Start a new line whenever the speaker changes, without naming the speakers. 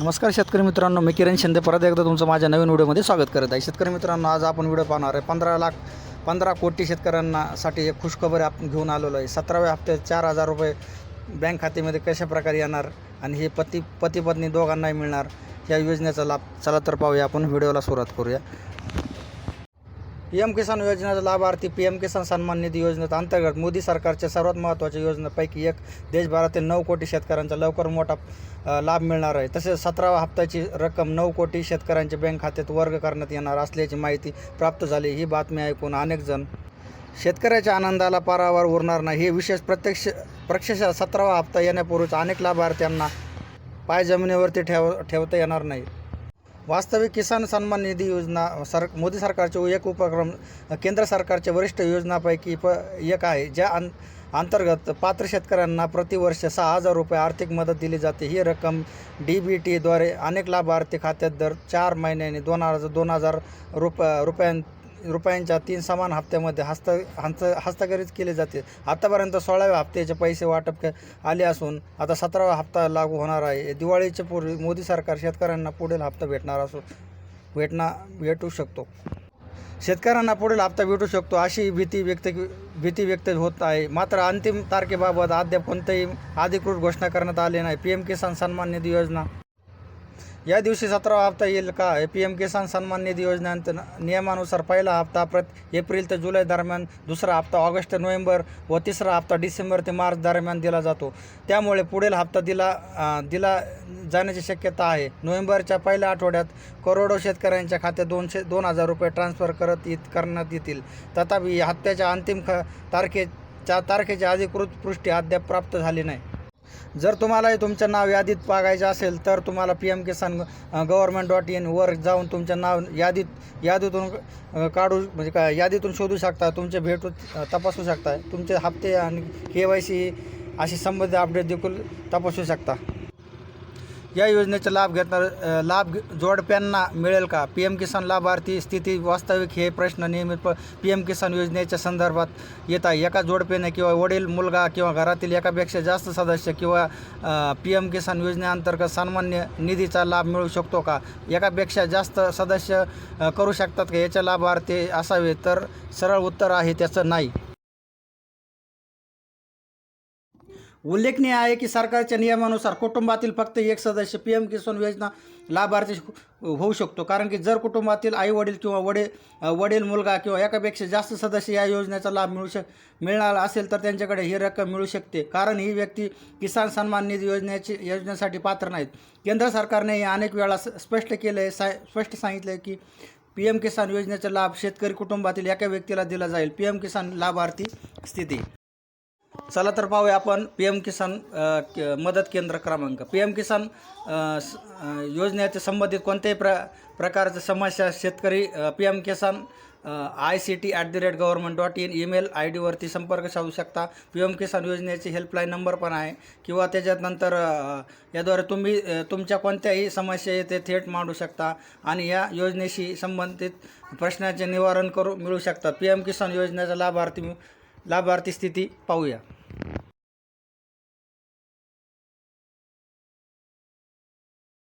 नमस्कार शेतकरी मित्रांनो मी किरण शिंदे. परत एकदा तुमचं माझ्या नवीन व्हिडिओमध्ये स्वागत करत आहे. शेतकरी मित्रांनो आज आपण व्हिडिओ पाहणार आहे. पंधरा लाख पंधरा कोटी शेतकऱ्यांनासाठी एक खुशखबर आपण घेऊन आलेलो आहे. सतराव्या हप्त्यात चार हजार रुपये बँक खात्यामध्ये कशा प्रकारे येणार आणि हे पती पती पत्नी दोघांनाही मिळणार या योजनेचा लाभ चला तर पाहूया. आपण व्हिडिओला सुरुवात करूया. पी एम किसान योजनेचा लाभार्थी पी एम किसान सन्मान निधी योजनेत अंतर्गत मोदी सरकारच्या सर्वात महत्त्वाच्या योजनेपैकी एक देशभरातील नऊ कोटी शेतकऱ्यांचा लवकर मोठा लाभ मिळणार आहे. तसेच सतरावा हप्त्याची रक्कम नऊ कोटी शेतकऱ्यांच्या बँक खात्यात वर्ग करण्यात येणार असल्याची माहिती प्राप्त झाली. ही बातमी ऐकून अनेकजण शेतकऱ्याच्या आनंदाला पारावर उरणार नाही. हे विशेष प्रत्यक्ष प्रत्यक्षात सतरावा हप्ता येण्यापूर्वीच अनेक लाभार्थ्यांना पाय जमिनीवरती ठेव ठेवता येणार नाही. वास्तविक किसान सन्मान निधी योजना सर मोदी सरकारचे एक उपक्रम केंद्र सरकारच्या वरिष्ठ योजनापैकी प एक आहे ज्या अं अंतर्गत पात्र शेतकऱ्यांना प्रतिवर्ष सहा हजार रुपये आर्थिक मदत दिली जाते. ही रक्कम डी बी टीद्वारे अनेक लाभार्थी खात्यात दर चार महिन्यांनी दोन हजार दोन हजार रुप रुपयां रुपयांच्या तीन समान हप्त्यामध्ये हस्त हस्त हस्तांतरित केले जाते. आतापर्यंत सोळाव्या हप्त्याचे पैसे वाटप के- आले असून आता सतरावा हप्ता लागू होणार आहे. दिवाळीच्या पूर्वी मोदी सरकार शेतकऱ्यांना पुढील हप्ता भेटणार असून भेटणार भेटू शकतो. शेतकऱ्यांना पुढील हप्ता भेटू शकतो अशी भीती व्यक्त भीती व्यक्त होत आहे. मात्र अंतिम तारखेबाबत अद्याप कोणतेही अधिकृत घोषणा करण्यात आली नाही. पी एम किसान सन्मान निधी योजना या दिवशी सतरावा हप्ता येईल का? पी एम किसान सन्मान निधी योजनेअंत नियमानुसार पहिला हप्ता प्रत एप्रिल ते जुलै दरम्यान दुसरा हप्ता ऑगस्ट ते नोव्हेंबर व तिसरा हप्ता डिसेंबर ते मार्च दरम्यान दिला जातो. त्यामुळे पुढील हप्ता दिला दिला जाण्याची शक्यता आहे. नोव्हेंबरच्या पहिल्या आठवड्यात करोडो शेतकऱ्यांच्या खात्यात दोनशे दोन हजार रुपये ट्रान्स्फर करत येत करण्यात येतील. तथापि हप्त्याच्या अंतिम ख तारखेच्या तारखेची अधिकृत पुष्टी अद्याप प्राप्त झाली नाही. जर तुम्हालाही तुमचं नाव यादीत पागायचं असेल तर तुम्हाला P M Kisan government dot in वर जाऊन तुमचं नाव यादीत यादीतून काढू म्हणजे काय यादीतून शोधू शकता तुमचे भेटू तपासू शकता तुमचे हप्ते आणि के वाय सी अशी संबंधित अपडेट देखील तपासू शकता. या योजनेचा लाभ घेणार लाभ जोडप्यांना मिळेल का? पी एम किसान लाभार्थी स्थिती वास्तविक हे प्रश्न नियमित पी एम किसान योजनेच्या संदर्भात येत आहे. एका जोडप्याने किंवा वडील मुलगा किंवा घरातील एकापेक्षा जास्त सदस्य किंवा पी एम किसान योजनेअंतर्गत सामान्य निधीचा लाभ मिळू शकतो का? एकापेक्षा जास्त सदस्य करू शकतात का? याच्या लाभार्थी असावे तर सरळ उत्तर आहे त्याचं नाही. उल्लेखनीय आहे की सरकारच्या नियमानुसार कुटुंबातील फक्त एक सदस्य पी एम किसान योजना लाभार्थी होऊ शकतो. कारण की जर कुटुंबातील आई वडील किंवा वडील वडील मुलगा किंवा एकापेक्षा जास्त सदस्य या योजनेचा लाभ मिळू शक मिळणार असेल तर त्यांच्याकडे ही रक्कम मिळू शकते. कारण ही व्यक्ती किसान सन्मान निधी योजनेची योजनेसाठी पात्र नाहीत. केंद्र सरकारने हे अनेक वेळा स्पष्ट केलं आहे सा स्पष्ट सांगितलं आहे की पी एम किसान योजनेचा लाभ शेतकरी कुटुंबातील एका व्यक्तीला दिला जाईल. पी एम किसान लाभार्थी स्थिती. चला तर पाहूया आपण पी एम किसान के- मदत केंद्र क्रमांक. पी एम किसान योजनेचे संबंधित कोणत्याही प्र प्रकारच्या समस्या शेतकरी P M Kisan I C T at the rate government dot in email I डीवरती संपर्क साधू शकता. पी एम किसान योजनेची हेल्पलाईन नंबर पण आहे. किंवा त्याच्यात नंतर याद्वारे तुम्ही तुमच्या कोणत्याही समस्या येथे थेट मांडू शकता. आणि या योजनेशी संबंधित प्रश्नाचे निवारण करू मिळू शकतात पी एम किसान योजनेचा लाभार्थी लाभार्थी स्थिती पाहूया.